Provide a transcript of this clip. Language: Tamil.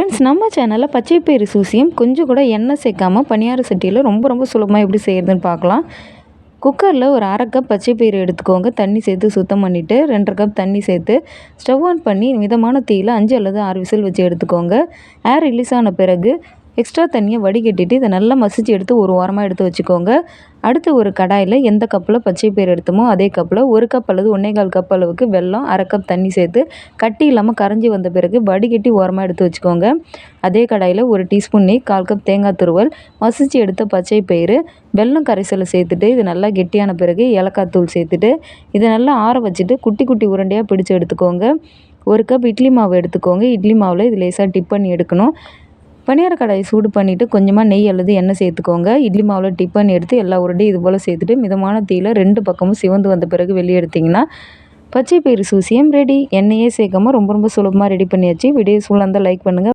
ஃப்ரெண்ட்ஸ் நம்ம சேனலில் பச்சை பயிறு சூசியம் கொஞ்சம் கூட எண்ணெய் சேர்க்காம பணியார சட்டியில் ரொம்ப ரொம்ப சுலபமாக எப்படி செய்கிறதுன்னு பார்க்கலாம். குக்கரில் ஒரு அரை கப் பச்சைப்பயிறு எடுத்துக்கோங்க. தண்ணி சேர்த்து சுத்தம் பண்ணிவிட்டு ரெண்டரை கப் தண்ணி சேர்த்து ஸ்டவ் ஆன் பண்ணி மிதமான தீயில் அஞ்சு அல்லது ஆறு விசில் வச்சு எடுத்துக்கோங்க. ஏர் ரிலீஸ் ஆன பிறகு எக்ஸ்ட்ரா தண்ணியை வடிகட்டிட்டு இதை நல்லா மசிச்சு எடுத்து ஒரு ஓரமாக எடுத்து வச்சுக்கோங்க. அடுத்து ஒரு கடாயில் எந்த கப்பில் பச்சை பயிறு எடுத்தோமோ அதே கப்பில் ஒரு கப் அல்லது ஒன்றே கால் கப் அளவுக்கு வெல்லம் அரை கப் தண்ணி சேர்த்து கட்டி இல்லாமல் கரைஞ்சி வந்த பிறகு வடிகட்டி ஓரமாக எடுத்து வச்சுக்கோங்க. அதே கடாயில் ஒரு டீஸ்பூன் நெய் கால் கப் தேங்காய் துருவல் மசிச்சு எடுத்த பச்சை பயிறு வெல்லம் கரைசலை சேர்த்துட்டு இது நல்லா கெட்டியான பிறகு ஏலக்காய் தூள் சேர்த்துட்டு இதை நல்லா ஆற வச்சுட்டு குட்டி குட்டி உருண்டையாக பிடிச்சி எடுத்துக்கோங்க. ஒரு கப் இட்லி மாவு எடுத்துக்கோங்க. இட்லி மாவில் இது லேசாக டிப் பண்ணி எடுக்கணும். பனியார கடாயை சூடு பண்ணிவிட்டு கொஞ்சமாக நெய் அல்லது எண்ணெய் சேர்த்துக்கோங்க. இட்லி மாவில் டிப்பன் எடுத்து எல்லா உருண்டையும் இது போல் சேர்த்துட்டு மிதமான தீயில் ரெண்டு பக்கமும் சிவந்து வந்த பிறகு வெளியே எடுத்திங்கன்னா பச்சை பயிறு சூசியம் ரெடி எண்ணெயே சேர்க்காம ரொம்ப ரொம்ப சுலபமாக ரெடி பண்ணியாச்சு. வீடியோ சூழல் லைக் பண்ணுங்கள்